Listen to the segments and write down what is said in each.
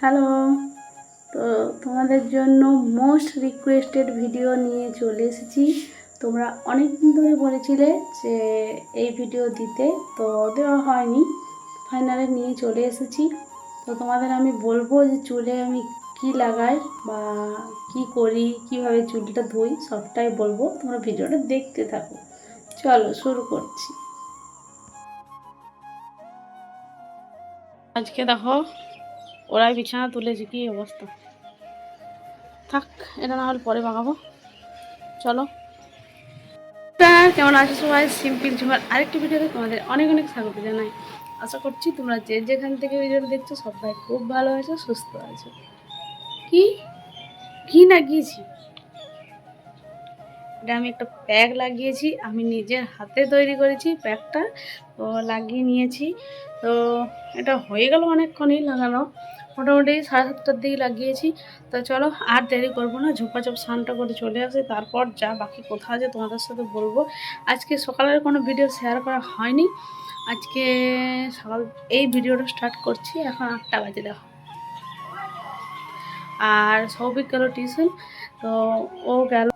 Hello. তো তোমাদের জন্য মোস্ট রিকোয়েস্টেড ভিডিও নিয়ে চলে এসেছি। তোমরা অনেক দিন ধরে বলেছিলে যে এই ভিডিও দিতে, তো দেওয়া হয়নি। ফাইনালে নিয়ে চলে এসেছি। তো তোমাদের আমি বলব যে চুলে আমি কি লাগাই বা কি করি, কীভাবে চুলটা ধুই, সবটাই বলব। তোমরা ভিডিওটা দেখতে থাকো। চলো শুরু করছি। আজকে দেখো ওরাই বিছানা তুলেছে, কি অবস্থা? থাক, এটা না হলে পরে বাগাবো চলো। কেমন আছো সবাই? সিম্পল ঝুমার আরেকটি ভিডিওতে তোমাদের অনেক অনেক স্বাগত জানাই। আশা করছি তোমরা যে যেখান থেকে ভিডিওটা দেখছ সবাই খুব ভালো আছো, সুস্থ আছো। কি? কি লাগিয়েছি এটা আমি একটা প্যাক লাগিয়েছি, আমি নিজের হাতে তৈরি করেছি প্যাকটা, তো লাগিয়ে নিয়েছি। তো এটা হয়ে গেল অনেকক্ষণই লাগানো, মোটামুটি সাড়ে সাতটার দিকে লাগিয়েছি। তো চলো আর দেরি করব না, ঝোপাঝোপ স্নানটা করে চলে আসি, তারপর যা বাকি কথা আছে তোমাদের সাথে বলব। আজকে সকালের কোনো ভিডিও শেয়ার করা হয়নি, আজকে সকাল, এই ভিডিওটা স্টার্ট করছি, এখন আটটা বাজে দেখো। আর সৌভিক গেল টিউশন তো ও গেল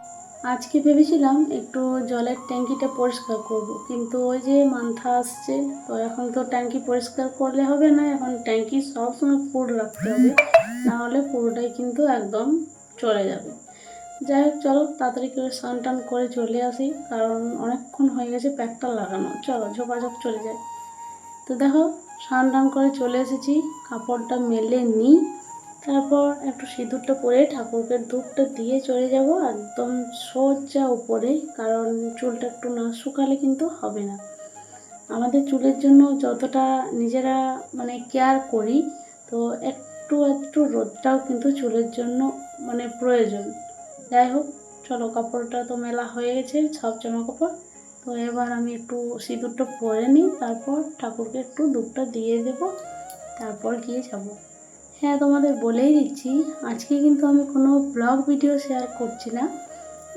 আজকে ভেবেছিলাম একটু জলের ট্যাঙ্কিটা পরিষ্কার করব, কিন্তু ওই যে মান্থা আসছে, তো এখন তো ট্যাঙ্কি পরিষ্কার করলে হবে না, এখন ট্যাঙ্কি সবসময় ফুল রাখতে হবে, না হলে পুরোটাই কিন্তু একদম চলে যাবে। যাই হোক, চলো তাড়াতাড়ি করে স্নান টান করে চলে আসি, কারণ অনেকক্ষণ হয়ে গেছে প্যাকটা লাগানো, চলো ঝোপাঝোপ চলে যায় তো দেখো, স্নান টান করে চলে এসেছি, কাপড়টা মেলে নিই তারপর একটু সিঁদুরটা পরে ঠাকুরকে ধূপটা দিয়ে চলে যাব একদম সোজা উপরে, কারণ চুলটা একটু না শুকালে কিন্তু হবে না। আমাদের চুলের জন্য যতটা নিজেরা মানে কেয়ার করি, তো একটু একটু রোদটাও কিন্তু চুলের জন্য মানে প্রয়োজন। যাই হোক, চলো কাপড়টা তো মেলা হয়ে গেছে, সব জামা কাপড়। তো এবার আমি একটু সিঁদুরটা পরে নিই, তারপর ঠাকুরকে একটু ধূপটা দিয়ে দেব, তারপর গিয়ে যাব। হ্যাঁ তোমাদের বলেই দিচ্ছি। আজকে কিন্তু আমি কোনো ব্লগ ভিডিও শেয়ার করছি না।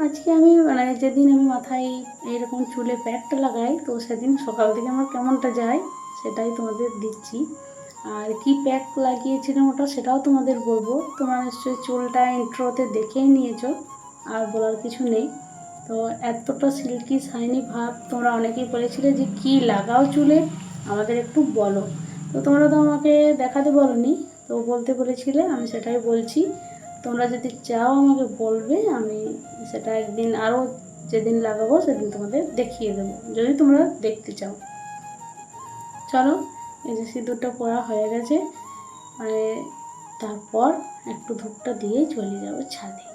আজকে আমি মানে যেদিন আমি মাথায় এইরকম চুলে প্যাকটা লাগাই, তো সেদিন সকাল থেকে আমার কেমনটা যায় সেটাই তোমাদের দিচ্ছি। আর কি প্যাক লাগিয়েছিলাম ওটা সেটাও তোমাদের বলব। তোমরা নিশ্চয়ই চুলটা ইন্ট্রোতে দেখেই নিয়েছো, আর বলার কিছু নেই। তো এতটা সিল্কি শাইনি ভাব তোমরা অনেকেই বলেছিলে যে, কি লাগাও চুলে? আমাদের একটু বলো। তো তোমরা তো আমাকে দেখাতে বলনি তো বলতে বলেছিলে, আমি সেটাই বলছি। তোমরা যদি চাও আমাকে বলবে, আমি সেটা একদিন আরও যেদিন লাগাবো, সেদিন তোমাদের দেখিয়ে দেবো। যদি তোমরা দেখতে চাও। চলো, এই যে সিঁদুরটা পরা হয়ে গেছে মানে তারপর একটু ধূপটা দিয়ে চলে যাব ছাদে।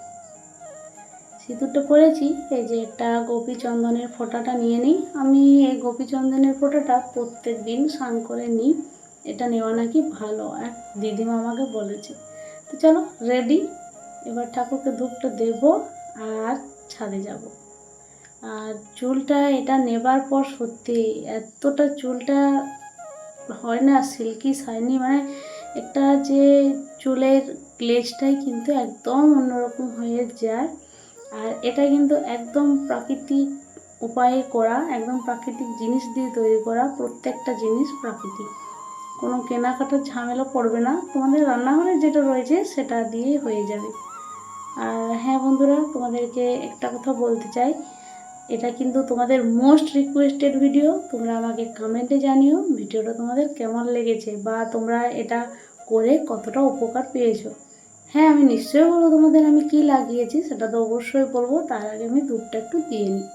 সিঁদুরটা পরেছি, এই যে একটা গোপী চন্দনের ফোঁটাটা নিয়ে নিই। আমি এই গোপী চন্দনের ফোঁটাটা প্রত্যেক দিন স্নান করে নিই। এটা নেওয়া নাকি ভালো, এক দিদিমা আমাকে বলেছে। তো চলো রেডি এবার ঠাকুরকে ধূপটা দেব আর ছাদে যাব। আর চুলটা এটা নেবার পর সত্যি এতটা চুলটা হয় না সিল্কি শাইনি মানে একটা যে চুলের গ্লেজটাই কিন্তু একদম অন্যরকম হয়ে যায়। আর এটা কিন্তু একদম প্রাকৃতিক উপায়ে করা, একদম প্রাকৃতিক জিনিস দিয়ে তৈরি করা প্রত্যেকটা জিনিস প্রাকৃতিক। কোনো কেনাকাটার ঝামেলা পড়বে না। তোমাদের রান্নাঘরে যেটা রয়েছে সেটা দিয়েই হয়ে যাবে। আর হ্যাঁ বন্ধুরা, তোমাদেরকে একটা কথা বলতে চাই। এটা কিন্তু তোমাদের মোস্ট রিকোয়েস্টেড ভিডিও তোমরা আমাকে কমেন্টে জানিও ভিডিওটা তোমাদের কেমন লেগেছে বা তোমরা এটা করে কতটা উপকার পেয়েছ। হ্যাঁ আমি নিশ্চয়ই বলব তোমাদের আমি কি লাগিয়েছি, সেটা তো অবশ্যই বলব। তার আগে আমি দুধটা একটু দিয়ে নিই।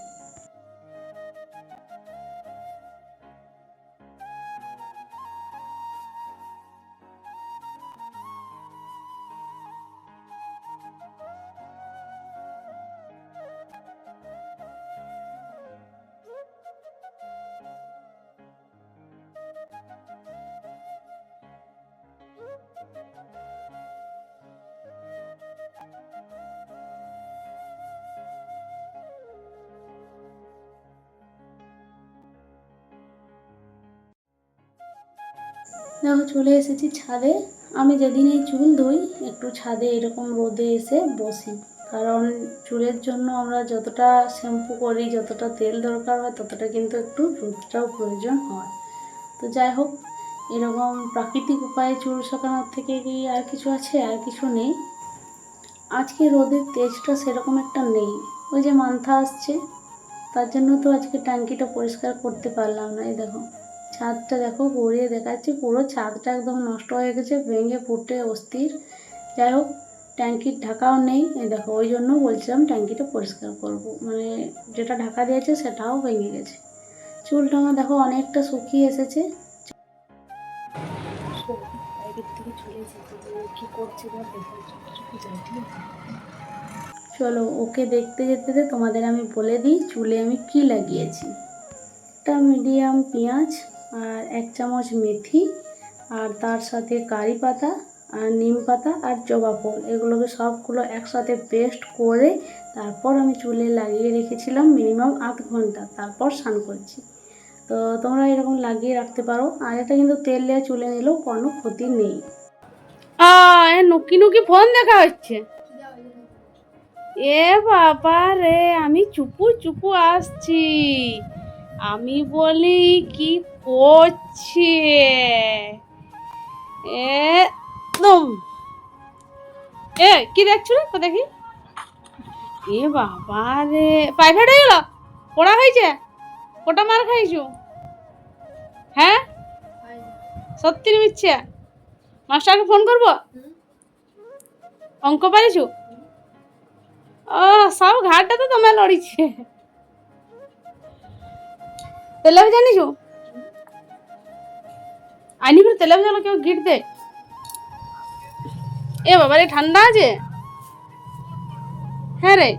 দেখো, চলে এসেছি ছাদে। আমি যেদিন এই চুল ধুই, একটু ছাদে এরকম রোদে এসে বসি। কারণ চুলের জন্য আমরা যতটা শ্যাম্পু করি, যতটা তেল দরকার হয়, ততটা কিন্তু একটু রোদটাও প্রয়োজন হয়। তো যাই হোক, এরকম প্রাকৃতিক উপায়ে চুল শুকানোর থেকে কি আর কিছু আছে? আর কিছু নেই। আজকে রোদের তেজটা সেরকম একটা নেই। ওই যে মান্থা আসছে, তার জন্য তো আজকে ট্যাঙ্কিটা পরিষ্কার করতে পারলাম না, এই দেখো। ছাদটা দেখো গড়িয়ে দেখাচ্ছে। পুরো ছাদটা একদম নষ্ট হয়ে গেছে, ভেঙে ফুটে অস্থির। যাই হোক, ট্যাঙ্কির ঢাকাও নেই। দেখো, ওই জন্য বলছিলাম ট্যাঙ্কিটা পরিষ্কার করব। মানে যেটা ঢাকা দিয়েছে সেটাও ভেঙে গেছে। চুলটা আমার দেখো অনেকটা শুকিয়ে এসেছে। চলে, ওকে দেখতে যেতে তোমাদের আমি বলে দিই, চুলে আমি কি লাগিয়েছি? একটা মিডিয়াম, পেঁয়াজ। আর এক চামচ মেথি আর তার সাথে কারি পাতা আর নিম পাতা আর জবা ফুল। এগুলোকে সবগুলো একসাথে পেস্ট করে তারপর আমি চুলে লাগিয়ে রেখেছিলাম মিনিমাম আধ ঘণ্টা। তারপর স্নান করছি। তো তোমরা এরকম লাগিয়ে রাখতে পারো। আর এটা কিন্তু তেল দিয়ে চুলে নিলেও কোনো ক্ষতি নেই। নুকি নুকি ফোন দেখা হচ্ছে। এ বাবা রে, আমি চুপু চুপু আসছি। আমি বলি, কি করছে একদম এ, কি দেখছ রে? তো দেখি। এ বাবা রে। প্রাইভেট হয়ে গেল? পড়া হয়েছে? কটা মার খাইছো? হ্যাঁ? সত্যি মিথ্যে মাস্টারকে ফোন করব? অঙ্ক পারিছো ও, সব ঘাটটা তো তোমার লড়িছে। তেলে জানিছো? আইনি করে তেলে ভেজালো কেউ গিট দে এ বাবা রে ঠান্ডা আছে? হ্যাঁ রে।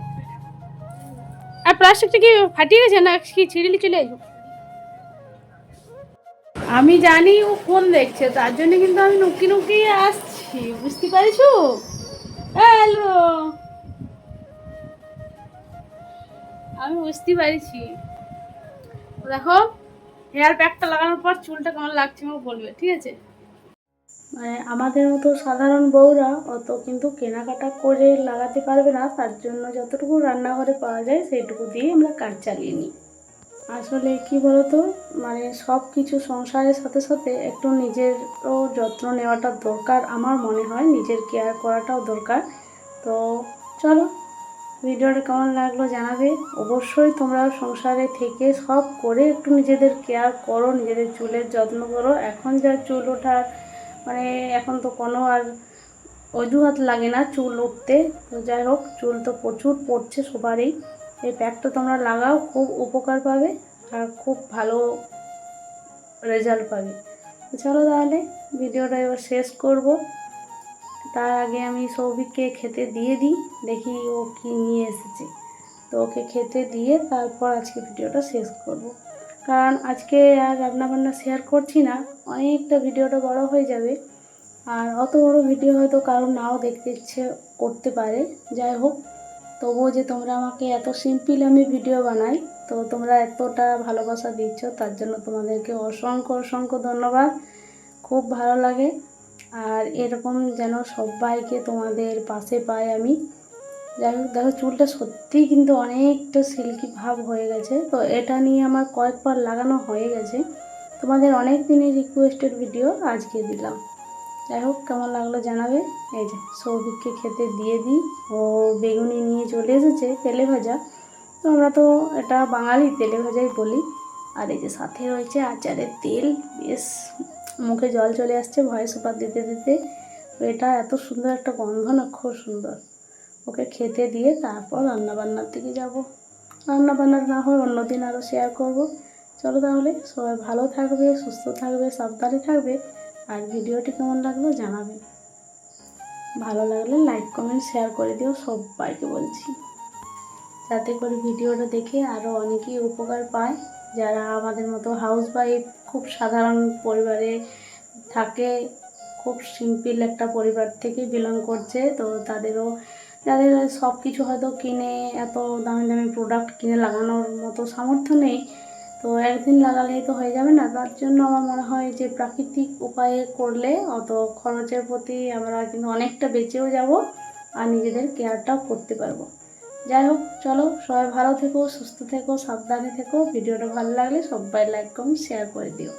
আর প্লাস্টিকটা কি ফাটিয়ে গেছে না কি ছিঁড়িলি চলে আসব আমি জানি ও ফোন দেখছে, তার জন্য কিন্তু আমি নুকি নুকি আসছি, বুঝতে পারিছো হ্যালো। আমি বুঝতে পারছি। দেখো হেয়ার প্যাকটা লাগানোর পর চুলটা কেমন লাগছে আমাকে বলবে, ঠিক আছে? মানে আমাদের মতো সাধারণ বউরা অত কিন্তু কেনাকাটা করে লাগাতে পারবে না, তার জন্য যতটুকু রান্নাঘরে পাওয়া যায় সেইটুকু দিয়ে আমরা কাজ চালিয়ে নিই। আসলে কি বলতো মানে সব কিছু সংসারের সাথে সাথে একটু নিজেরও যত্ন নেওয়াটা দরকার, আমার মনে হয় নিজের কেয়ার করাটাও দরকার। তো চলো ভিডিওটা কেমন লাগল জানাবে। অবশ্যই তোমরা সংসারে থেকে সব করে একটু নিজেদের কেয়ার করো, নিজেদের চুলের যত্ন করো। এখন যা চুল ওঠার মানে এখন তো কোনো আর অজুহাত লাগে না চুল উঠতে। তো যাই হোক, চুল তো প্রচুর পড়ছে সবারই। এই প্যাকটা তোমরা লাগাও, খুব উপকার পাবে আর খুব ভালো রেজাল্ট পাবে। চলো তাহলে, ভিডিওটা এবার শেষ করব। তার আগে আমি সৌভিককে খেতে দিয়ে দিই, দেখি ও কি নিয়ে এসেছে। তো ওকে খেতে দিয়ে তারপর আজকে ভিডিওটা শেষ করব। কারণ আজকে আর রান্নাবান্না শেয়ার করছি না, অনেকটা ভিডিওটা বড় হয়ে যাবে। আর অত বড় ভিডিও হয়তো কারও নাও দেখতে ইচ্ছে করতে পারে, যাই হোক। তবুও যে তোমরা আমাকে এত সিম্পল আমি ভিডিও বানাই, তো তোমরা এতটা ভালোবাসা দিচ্ছ, তার জন্য তোমাদেরকে অসংখ্য অসংখ্য ধন্যবাদ। খুব ভালো লাগে। আর এরকম যেন সবাইকে তোমাদের পাশে পাই আমি। যাই হোক, দেখো চুলটা সত্যিই কিন্তু অনেকটা সিল্কি ভাব হয়ে গেছে। তো এটা নিয়ে আমার কয়েকবার লাগানো হয়ে গেছে। তোমাদের অনেক দিনের রিকোয়েস্টেড ভিডিও আজকে দিলাম। যাই হোক, কেমন লাগল জানাবে? এই যে সৌভিককে খেতে দিয়ে দিই। ও বেগুনি নিয়ে চলে এসেছে তেলে ভাজা। তো আমরা তো এটা বাঙালি তেলে ভাজাই বলি। আর এই যে সাথে রয়েছে আচারের তেল। বেশ মুখে জল চলে আসছে, ভয়েস ওভার দিতে দিতে। এটা এত সুন্দর একটা গন্ধ না, খুব সুন্দর। ওকে খেতে দিয়ে তারপর রান্নাবান্নার দিকে যাব। রান্নাবান্নার না হয় অন্যদিন আরও শেয়ার করব। চলো তাহলে, সবাই ভালো থাকবে, সুস্থ থাকবে, সাবধানে থাকবে। আর ভিডিওটি কেমন লাগল জানাবে। ভালো লাগলে লাইক কমেন্ট শেয়ার করে দিও, সবাইকে বলছি। যাতে করে ভিডিওটা দেখে আরও অনেকেই উপকার পায়। যারা আমাদের মতো হাউস ওয়াইফ খুব সাধারণ পরিবারে থাকে, খুব সিম্পল একটা পরিবার থেকে বিলং করছে, তো তাদেরও যাদের সব কিছু হয়তো কিনে, এত দামি দামি প্রোডাক্ট কিনে লাগানোর মতো সামর্থ্য নেই, তো একদিন লাগালেই তো হয়ে যাবে না। তার জন্য আমার মনে হয় যে প্রাকৃতিক উপায়ে করলে অত খরচের প্রতি আমরা কিন্তু অনেকটা বেঁচেও যাব আর নিজেদের কেয়ারটাও করতে পারব। যাই হোক চলো, সবাই ভালো থেকো, সুস্থ থেকো, সাবধানে থেকো। ভিডিওটা ভালো লাগলে সবাই লাইক কমেন্ট শেয়ার করে দিও।